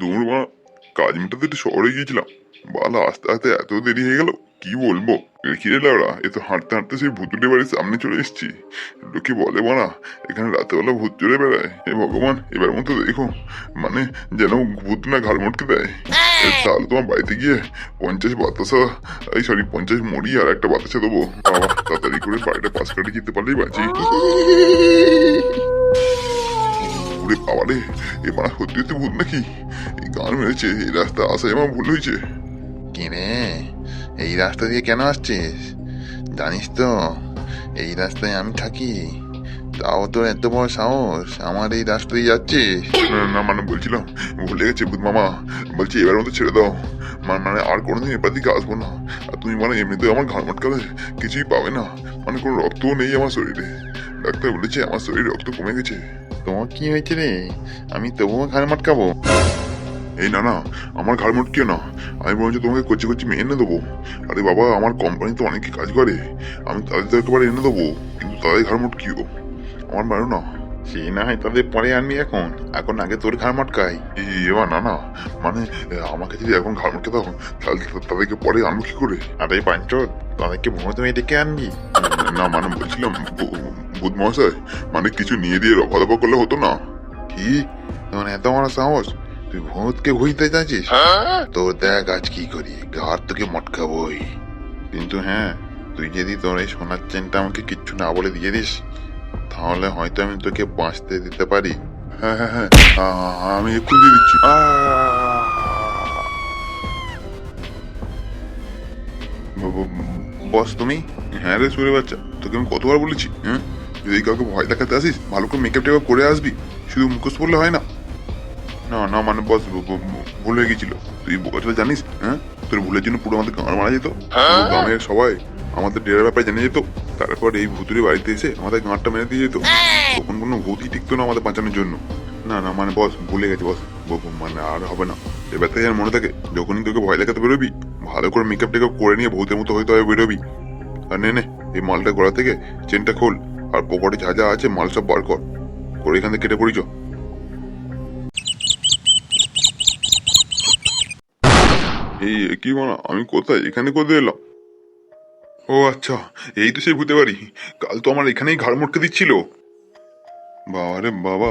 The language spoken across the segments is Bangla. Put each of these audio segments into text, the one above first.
দূর মা কাজ মেটাতে একটু শহরে গিয়েছিলাম। বালা, আস্তে আস্তে এত দেরি হয়ে গেল, কি বলব? কিরে লাউরা এ তো হাঁটতে হাঁটতে সেই ভুতুরে বাড়ির সামনে চলে এসেছি। লোকে বলে মানা এখানে রাতেবেলা ভূত চড়ে বেড়ায়। হে ভগবান, এবার মতো দেখো মানে যেন ভূত না ঘাড় মটকে দেয়। তাহলে তোমার বাড়িতে গিয়ে পঞ্চাশ বাতাসা, এই সরি পঞ্চাশ মুড়ি আর একটা বাতাসা দেবো। বাবা, তাড়াতাড়ি করে বাড়িটা পাশ কাটে যেতে পারলেই বাঁচি। ওরে বাবা রে এবার সত্যি সত্যি ভূত নাকি? এই গান মেরেছে এই রাস্তা আসাই আমার ভুল হয়েছে। কিরে এই রাস্তা দিয়ে কেন আসছিস? জানিস তো এই রাস্তায় আমি থাকি। তাও তোর এত বড় সাহস আমার এই রাস্তা দিয়ে যাচ্ছিস? না, মানে বলছিলাম ভুলে গেছে ভূত মামা। বলছি এবার মতো ছেড়ে দাও। মা- মানে আর কোনোদিন এবার দিকে আসব না। আর তুমি মানে এমনিতে আমার ঘাড় মটকালে কিছুই পাবে না। মানে কোনো রক্তও নেই আমার শরীরে। ডাক্তার বলেছে আমার শরীরে রক্ত কমে গেছে। তোমার কি হয়েছে রে আমি তবুও ঘাড় মাটকাবো। এই না না, আমার ঘাড় মটকিও না। আমি বরঞ্চ তোমাকে কচি কচি মেয়ে এনে দেবো। আরে বাবা, আমার কোম্পানিতে অনেকে কাজ করে। আমি তাদের তো একেবারে এনে দেবো, কিন্তু তাদের ঘাড় মটকিও। আমার মারো না। সে না হয় তাদের পরে আনবি এখন। এখন আগে তোর ঘাড় মটকাই। এবার না না। মানে আমাকে যদি এখন ঘাড় মটকে দাও, তাহলে তা- তাদেরকে পরে আনব কি করে? আরে পাঞ্চত তাদেরকে ভূত মেয়ে ডেকে আনবি। না মানে বলছিলাম বুধ মহাশয় মানে কিছু নিয়ে দিয়ে রফা করলে হতো না। কি? তোর এত বড় সাহস? তুই ভূতকে ঘুরতে চাচ্ছিস তোর দেখ আজ কি করি, ঘাড় তোকে মটকাবই। কিন্তু হ্যাঁ তুই যদি তোর এই সোনার চেনটা আমাকে কিচ্ছু না বলে দিয়ে দিস তাহলে হয়তো আমি তোকে বাঁচতে দিতে পারি। হ্যাঁ হ্যাঁ হ্যাঁ। আমি এক্ষুনি দিচ্ছি। বস তুমি? হ্যাঁ রে সুরে বাচ্চা তোকে আমি কতবার বলেছি হ্যাঁ? যদি কাউকে ভয় দেখাতে আসিস ভালো করে মেকআপ টেকআপ করে আসবি। শুধু মুখোশ পড়লে হয় না। না না মানে বস ভুল হয়ে গেছিল। তুই এটা জানিস হ্যাঁ? তোর ভুলের জন্য পুরো আমাদের গাঁড় মারা যেত। গ্রামের সবাই আমাদের ডেরার ব্যাপারে জেনে যেত। তারপর এই ভুতুরে বাড়িতে এসে আমাদের গাঁটটা মেরে দিয়ে যেত। তখন কোনো ভূতই টিকতো না আমাদের বাঁচানোর জন্য। না না মানে বস ভুলে গেছে বস। মানে আর হবে না। এবার থেকে মনে থাকে যখনই তোকে ভয় দেখাতে বেরোবি ভালো করে মেকআপ টেকআপ করে নিয়ে ভূতের মতো হয়তো বেরোবি। আর নে নে এই মালটা গড়া থেকে চেনটা খোল আর পকেটে যা যা আছে মাল সব বার কর। করে এখান থেকে কেটে পড়িছ এই কি মানা? আমি কোথায়? এখানে কোথায় এলাম? ও আচ্ছা এই তো সেই ভূতে বাড়ি। কাল তো আমার এখানেই ঘাড় মটকে দিচ্ছিল। বাবা রে বাবা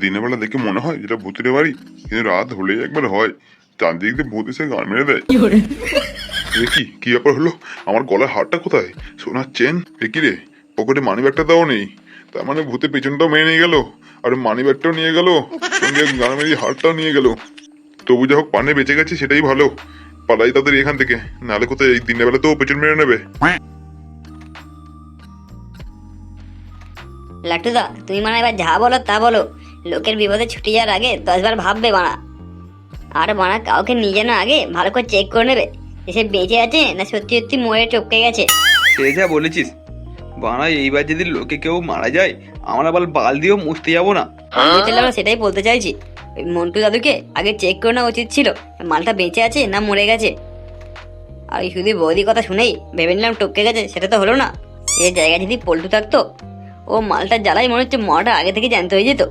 দিনের বেলা দেখে মনে হয় যেটা ভূতের বাড়ি কিন্তু রাত হলেই একবার হয়। চারদিক দিয়ে ভূত এসে গান মেরে দেয়। এ কি কি ব্যাপার হলো? আমার গলার হারটা কোথায়? সোনার চেন? এ কি রে? পকেটে মানি ব্যাগটা দাও নেই। তার মানে ভূতে পেছনটাও মেরে নিয়ে গেল আর মানি ব্যাগটাও নিয়ে গেল সঙ্গে গান মেরে হারটাও নিয়ে গেল। তবু যা হোক পানে বেঁচে গেছে সেটাই ভালো। পালাই তাদের এখান থেকে। নাহলে কোথায় এই দিনের বেলা তো পেছন মেরে নেবে? লাট্টুদা তুমি মানে এবার যা বলো তা বলো। লোকের বিপদে ছুটি যাওয়ার আগে দশবার ভাববে আর কাউকে নিয়ে যেন আগে ভালো করে চেক করে নেবে। এসে বেঁচে আছে না সত্যি সত্যি মরে টপকে গেছে? সে যা বলেছিস। বানা এইবার যদি লোকে কেউ মারা যায় আমরা আবার বাল দিয়েও মুছতে যাব না। সেটাই বলতে চাইছি। মন্টু দাদুকে আগে চেক করে নেওয়া উচিত ছিল মালটা বেঁচে আছে না মরে গেছে? আর শুধু বৌদি কথা শুনেই ভেবে নিলাম টপকে গেছে সেটা তো হলো না। এই জায়গায় যদি পল্টু থাকতো ও মালটা জ্বালাই মনে হচ্ছে মরাটা আগে থেকে জানতে হয়ে যেত।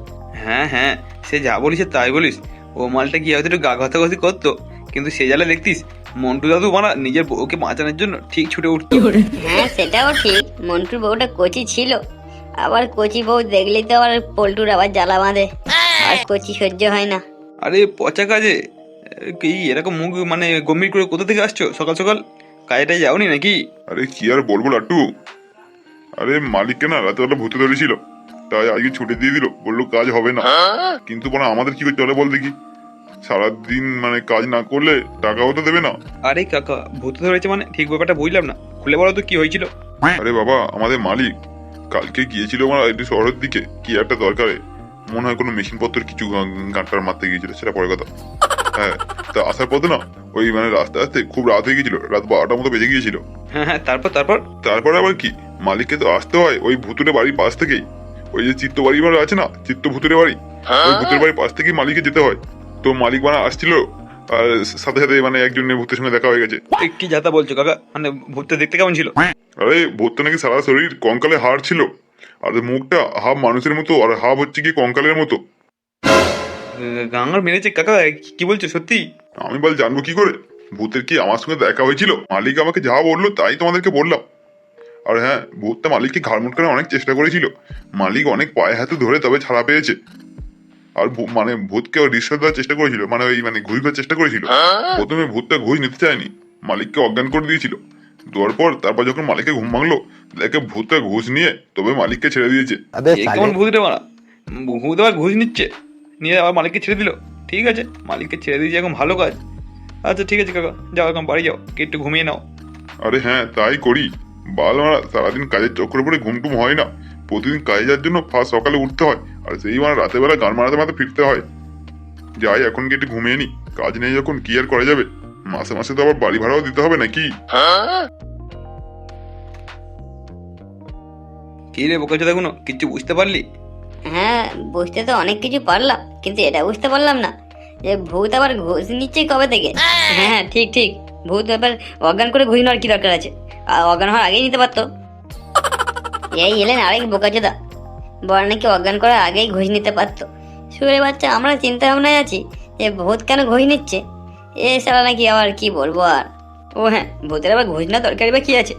হ্যাঁ হ্যাঁ সে যা বলিস তাই বলিস। ও মালটা কি হয়তো একটু গা ঘাতাঘাতি করতো কিন্তু সে জ্বালা দেখতিস মন্টু দাদু বানা নিজের বউকে বাঁচানোর জন্য ঠিক ছুটে উঠতো। হ্যাঁ সেটাও ঠিক মন্টুর বউটা কচি ছিল। আবার কচি বউ দেখলেই তো আবার পল্টুর আবার জ্বালা বাঁধে। আর কচি সহ্য হয় না। আরে পচা কাজে? কি এরকম মুখ মানে গম্ভীর করে কোথা থেকে আসছো? সকাল সকাল? কাজেটাই যাওনি নাকি? আরে কি আর বলব লাট্টু? আরে মালিককে না রাতেবেলা ভূতে ধরেছিল। তাই আজকে ছুটি দিয়ে দিল। বলল কাজ হবে না। কিন্তু বলা আমাদের কি করতে হবে বল দেখি। সারাদিন মানে কাজ না করলে টাকাও তো দেবে না। আরে কাকা ভূত ধরেছে মানে? ঠিক ব্যাপারটা বুঝলাম না। খুলে বলো তো কি হয়েছিল? আরে বাবা আমাদের মালিক কালকে গিয়েছিল মানে একটু শহরের দিকে। কি একটা দরকারে। মনে হয় কোনো মেশিন পত্র কিছু গাঁটার মারতে গিয়েছিল সেটা পরে কথা। হ্যাঁ তা আসার পথে না ওই মানে রাস্তা আসতে খুব রাত হয়ে গিয়েছিল রাত বারোটার মতো বেজে গিয়েছিল। হ্যাঁ হ্যাঁ তারপর তারপর? তারপরে আবার কি? মালিককে তো আসতে হয় ওই ভুতুরে বাড়ির পাশ থেকেই। ওই যে চিত্ত বাড়ি আছে না চিত্ত ভুতুরে বাড়ি ওই ভুতুরে বাড়ির পাশ থেকেই মালিককে যেতে হয়। তো মালিক মানে আসছিল আর সাথে সাথে মানে একজন ভূতের সঙ্গে দেখা হয়ে গেছে। কি যাতা বলছো কাকা? মানে ভূতটা দেখতে কেমন ছিল? আরে ভূতটা নাকি সারা শরীর কঙ্কালে হাড় ছিল। আর মুখটা হাফ মানুষের মতো আর হাফ হচ্ছে কি কঙ্কালের মতো। গাঙ্গার মেরেছে কাকা কি- বলছো সত্যি? আমি বল জানব কি করে? ভূতের কি আমার সঙ্গে দেখা হয়েছিল? মালিক আমাকে যা বলল তাই তোমাদেরকে বললাম। আর হ্যাঁ ভূতটা মালিককে ঘাড় করে অনেক চেষ্টা করেছিল। মালিক অনেক পায়ে হাতে ধরে তবে ছাড়া পেয়েছে। আর মানে ভূতকে রিশ্বত দেওয়ার চেষ্টা করেছিল মানে ওই মানে ঘুষ দেওয়ার চেষ্টা করেছিল। প্রথমে ভূতটা ঘুষ নিতে চায়নি। মালিককে অজ্ঞান করে দিয়েছিল। দেওয়ার পর তারপর যখন মালিককে ঘুম ভাঙলো তাকে ভূতে ঘুষ নিয়ে তবে মালিককে ছেড়ে দিয়েছে। কেমন ভূত মারা? ভূত আবার ঘুষ নিচ্ছে। নিয়ে আবার মালিককে ছেড়ে দিল। ঠিক আছে মালিককে ছেড়ে দিয়েছে এখন ভালো কাজ। আচ্ছা ঠিক আছে কাকা যাও এখন বাড়ি যাও একটু ঘুমিয়ে নাও। আরে হ্যাঁ তাই করি। বাল মারা সারাদিন কাজের চক্র পরে ঘুমটুম হয় না। প্রতিদিন কাজে যাওয়ার জন্য ফার্স্ট সকালে উঠতে হয় আর সেই মানে রাতের বেলা গান মারাতে মারাতে ফিরতে হয়। যাই এখন কি একটু ঘুমিয়ে নি। কাজ নেই যখন কি আর করা যাবে? মাসে মাসে তো আবার বাড়ি ভাড়াও দিতে হবে নাকি? কি রে বোকা চোদা কোনো? কিচ্ছু বুঝতে পারলি? হ্যাঁ বুঝতে তো অনেক কিছু পারলাম কিন্তু এটা বুঝতে পারলাম না যে ভূত আবার ঘুষ নিচ্ছে কবে থেকে? হ্যাঁ ঠিক ঠিক। ভূত এবার অজ্ঞান করে ঘুষ নেওয়ার কি দরকার আছে? আর অজ্ঞান হওয়ার আগেই নিতে পারতো। এই এলেন আরেক বোকাচোদা বড় নাকি অজ্ঞান করার আগেই ঘুষ নিতে পারতো। সুরে বাচ্চা আমরা চিন্তা ভাবনায় আছি যে ভূত কেন ঘুষ নিচ্ছে? এ সারা নাকি আবার কি বলব আর? ও হ্যাঁ ভূতের আবার ঘুষ না দরকারি বা কি আছে?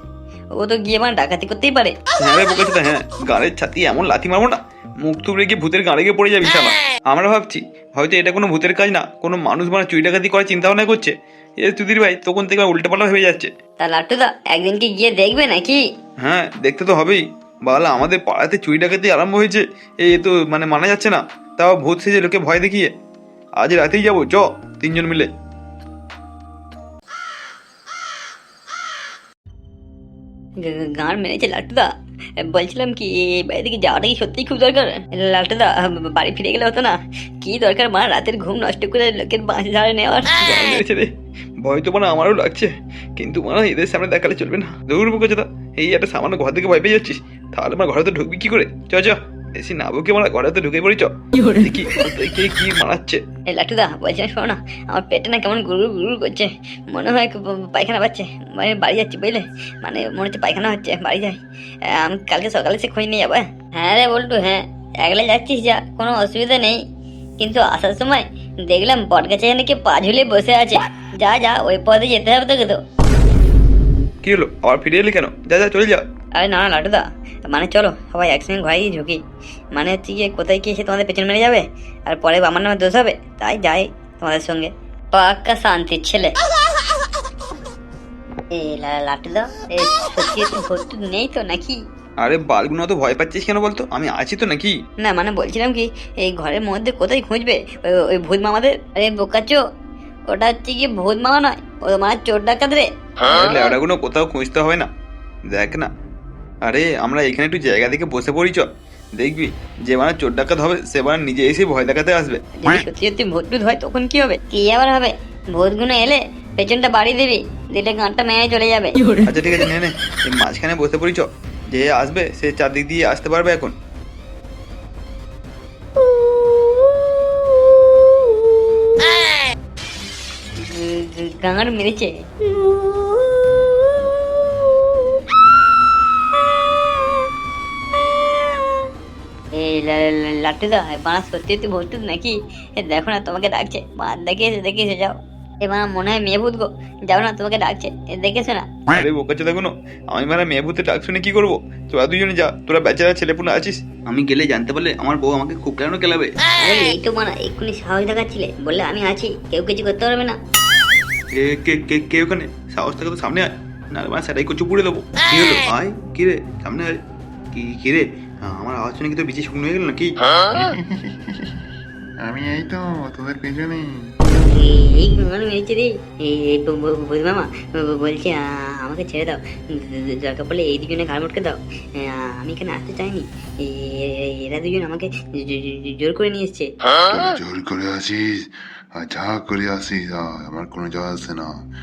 ও তো গিয়ে মানে ডাকাতি করতেই পারে। হ্যাঁ রে হ্যাঁ গাড়ির ছাতি এমন লাথি মারবো না মুখ থুবড়ে গিয়ে ভূতের গাড়ে গিয়ে পড়ে যাবি শালা। আমরা ভাবছি হয়তো এটা কোনো ভূতের কাজ না কোনো মানুষ মানে চুরি ডাকাতি করার চিন্তা ভাবনা করছে। এ তুদির ভাই তখন থেকে উল্টো পাল্টা ভেবে যাচ্ছে। তা লাট্টুদা একদিন কি গিয়ে দেখবে নাকি? হ্যাঁ দেখতে তো হবেই। বালা আমাদের পাড়াতে চুরি ডাকাতি আরম্ভ হয়েছে এই তো মানে মানা যাচ্ছে না। তাও ভূত সেজে লোকে ভয় দেখিয়ে। আজ রাতেই যাব চ তিনজন মিলে। গান মেনেছে লাটুদা বলছিলাম কি, বাড়ি থেকে যাওয়াটা কি সত্যিই খুব দরকার? লাটুদা বাড়ি ফিরে গেলে হতো না। কি দরকার মা, রাতের ঘুম নষ্ট করে লোকের বাঁশ ঝাড়ে নেওয়ার? ভয় তো মানে আমারও লাগছে। কিন্তু মানে এদের সামনে দেখালে চলবে না। দৌড় বুকে দাদা এই একটা সামান্য ঘর থেকে ভয় পেয়ে যাচ্ছিস। তাহলে আমার ঘরে তো ঢুকবি কি করে? চ চ। বেশি না বুকে মানে ঘরে তো ঢুকে পড়ি চ দেখি কে কি মারাচ্ছে? এই লাট্টুদা বলছিলাম শোনো না আমার পেটে না কেমন গুরু গুরু করছে। মনে হয় পায়খানা পাচ্ছে। মানে বাড়ি যাচ্ছি বুঝলে? মানে মনে হচ্ছে পায়খানা হচ্ছে বাড়ি যাই। আমি কালকে সকালে সে খোঁজ নিয়ে যাব হ্যাঁ? হ্যাঁ রে বল্টু হ্যাঁ। একলা যাচ্ছিস যা কোনো অসুবিধা নেই। কিন্তু আসার সময় দেখলাম বটগাছে নাকি পা ঝুলে বসে আছে। যা যা ওই পথে যেতে হবে তোকে তো। কি হলো? আবার ফিরে এলি কেন? যা যা চলে যা আরে না লাটুদা মানে চলো সবাই একসঙ্গে ঘরে গিয়ে ঝুঁকি। মানে হচ্ছে গিয়ে কোথায় কি এসে তোমাদের পেছন মেরে যাবে? আর পরে আমার নামে দোষ হবে? তাই যাই তোমাদের সঙ্গে। পাক্কা শান্তির ছেলে। এ লাটুদা এ সত্যি ভর্তি নেই তো নাকি? আরে বালগুলো তো ভয় পাচ্ছিস কেন বলতো? আমি আছি তো নাকি? না মানে বলছিলাম কি এই ঘরের মধ্যে কোথায় খুঁজবে? ওই- ভূত মামাদের? আরে বোকাচো ওটা হচ্ছে গিয়ে ভূত মামা নয় ও মানে চোর ডাকাত রে। লেওড়াগুলো কোথাও খুঁজতে হবে না। দেখ না আরে আমরা এখানে একটু জায়গা থেকে বসে পড়ি চ দেখবি যে মানে চোর ডাকাত হবে সে মানে নিজে এসে ভয় দেখাতে আসবে। যদি সত্যি সত্যি ভূত টুত হয় তখন কি হবে? কি আবার হবে? ভূতগুলো এলে পেছনটা বাড়ি দিবি দিলে গাঁটটা মেয়ে চলে যাবে। আচ্ছা ঠিক আছে নে নে এই মাঝখানে বসে পড়ি চ যে আসবে সে চারদিক দিয়ে আসতে পারবে এখন। গাঙার মেরেছে। লাট্টুদা বানা সত্যি সত্যি ভর্তুক নাকি? এ দেখো না তোমাকে ডাকছে। মা দেখে এসে দেখে এসে যাও। এ মনে হয় মেয়ে ভূত গো। যাও না তোমাকে ডাকছে। এ দেখেছ না। আরে বোকা চোদা কোনো আমি মানে মেয়ে ভূতে ডাক শুনে কি করব? তোরা দুজনে যা। তোরা বেচারা ছেলেপুলে আছিস। আমি গেলে জানতে পারলে আমার বউ আমাকে খুব কেন কেলাবে? আরে এই তো মানা এক্ষুনি সাহস দেখাচ্ছিলে। বললে আমি আছি কেউ কিছু করতে পারবে না। কে কে কে কে ওখানে? সাহস থেকে তো সামনে আয়। না মানে সেটাই কচু পুড়ে দেবো। কি হলো? আয় কি রে সামনে আয়। কি কি রে? আমার আওয়াজ শুনে কি তো বিচি শুকনো হয়ে গেল নাকি? আমি এই তো তোদের পেছনে। এই- গান মেরেছে রে। এই এই ব- ব- বুধ মামা বলছি আ, আমাকে ছেড়ে দাও। দরকার পড়লে এই দুজনে ঘাড় মোটকে দাও। আমি এখানে আসতে চাইনি। এরা দুজন আমাকে জোর করে নিয়ে এসছে। জোর করে আসিস? আর যা করে আসিস আমার কোনো যা আসে না।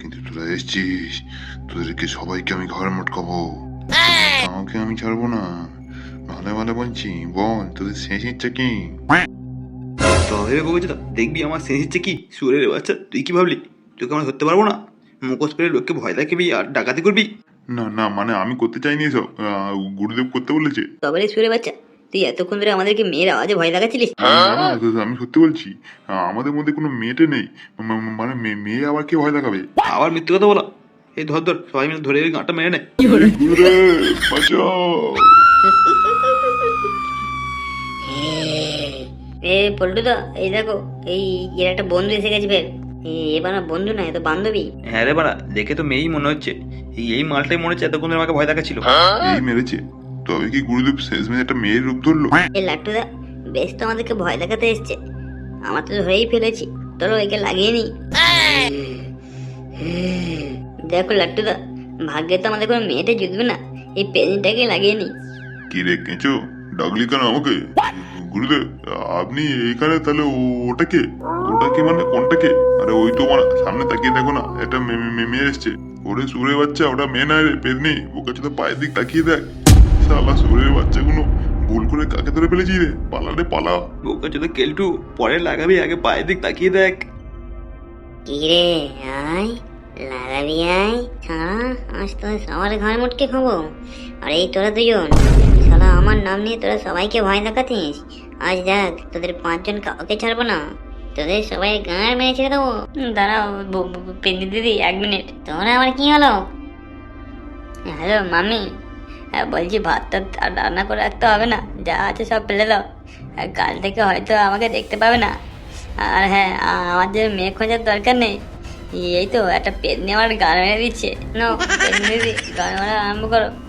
কিন্তু তোরা এসছিস তোদেরকে সবাইকে আমি ঘরে মটকাবো। কাউকে আমি ছাড়বো না। ভালো ভালো বলছি বল তোদের শেষ ইচ্ছা কি? তবে বলছি দেখবি আমার শেষ হচ্ছে কি? সুরের বাচ্চা তুই কি ভাবলি? তোকে আমরা ধরতে পারব না? মুখোশ করে লোককে ভয় দেখাবি আর ডাকাতি করবি? না না মানে আমি করতে চাইনি এসব। গুরুদেব করতে বলেছে। তবে রে সুরে বাচ্চা তুই এতক্ষণ ধরে আমাদেরকে মেয়ের আওয়াজে ভয় লাগাচ্ছিলিস আমি সত্যি বলছি আমাদের মধ্যে কোনো মেয়েটে নেই। মানে মেয়ে- আবার কে ভয় দেখাবে? আবার মিথ্যে কথা বলা। এই ধর ধর সবাই মিলে ধরে গাঁটটা মেরে নে। গুরুরে, বাঁচাও। এ পল্টুদা এই দেখো এই এর একটা বন্ধু এসে গেছে ফের। এ- এবার বন্ধু না এ তো বান্ধবী। হ্যাঁ রে বাড়া দেখে তো মেয়েই মনে হচ্ছে। এই এই মালটাই মনে হচ্ছে এতক্ষণ ধরে আমাকে ভয় দেখাচ্ছিল। এই মেরেছে। তবে কি গুরুদেব শেষমেশ একটা মেয়ের রূপ ধরলো? এ লাট্টুদা বেশ তো আমাদেরকে ভয় দেখাতে এসছে। আমার তো ধরেই ফেলেছি। চলো একে লাগিয়ে নি। দেখো লাট্টুদা ভাগ্যে তো আমাদের কোনো মেয়েটা জুটবে না। এই পেনটাকে লাগিয়ে নি। কি রে কেঁচো? ডাকলি কেন আমাকে? গুরুদেব আপনি এইখানে তাহলে ওটাকে ওটাকে মানে কোনটাকে আরে ওই তো মানে সামনে তাকিয়ে দেখো না একটা মে- মে- মে- মেয়ে এসছে। ওরে সুরে বাচ্চা ওটা মেয়ে নয় রে পেদনি ওকে তো পায়ের দিক তাকিয়ে দেখ। শালা সুরের বাচ্চাগুলো ভুল করে কাকে ধরে ফেলেছি রে? পালা রে পালা। বোকা চোদা কেলটু পরে লাগাবি আগে পায়ের দিক তাকিয়ে দেখ। কি রে আয় লাগাবি আয়। ছাড়া আজ তোর সবার ঘর মুটকে খাব। আর এই তোরা দুজন। আমার নাম নিয়ে তোরা সবাইকে ভয় দেখাতিস? আজ দেখ, তোদের পাঁচজন কাউকে ছাড়বো না। তোদের সবাই গাঁড় মেরে ছেড়ে দেবো। দাঁড়াও পেন্দি দিদি এক মিনিট। তোরা আমার কি হলো? হ্যালো, মামি। হ্যাঁ বলছি ভাত আর রান্না করে রাখতে হবে না। যা আছে সব ফেলে দাও। কাল থেকে হয়তো আমাকে দেখতে পাবে না। আর হ্যাঁ আমার যে মেয়ে খোঁজার দরকার নেই। এই তো, একটা পেন আমার গান মেরে দিচ্ছে। নো পেন দিদি গান মারা আরম্ভ করো।